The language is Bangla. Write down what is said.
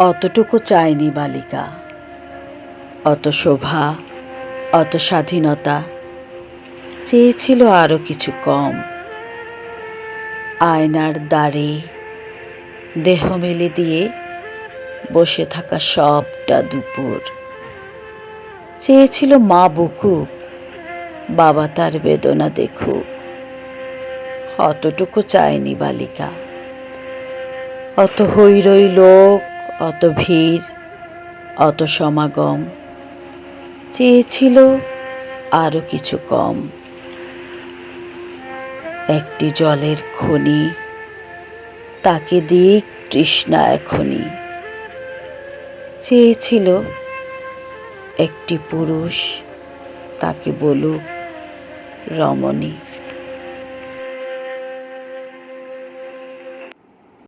অতটুকু চায়নি বালিকা। অত শোভা, অত স্বাধীনতা, চেয়েছিল আরও কিছু কম। আয়নার দ্বারে দেহ মেলে দিয়ে বসে থাকা সবটা দুপুর। চেয়েছিল মা বুকুক, বাবা তার বেদনা দেখুক। অতটুকু চায়নি বালিকা। অত হৈরই লোক অত ভিড়, অত সমাগম। চেয়েছিল আরও কিছু কম। একটি জলের খনি, তাকে দিক তৃষ্ণা এখনই। চেয়েছিল একটি পুরুষ, তাকে বলুক রমণী।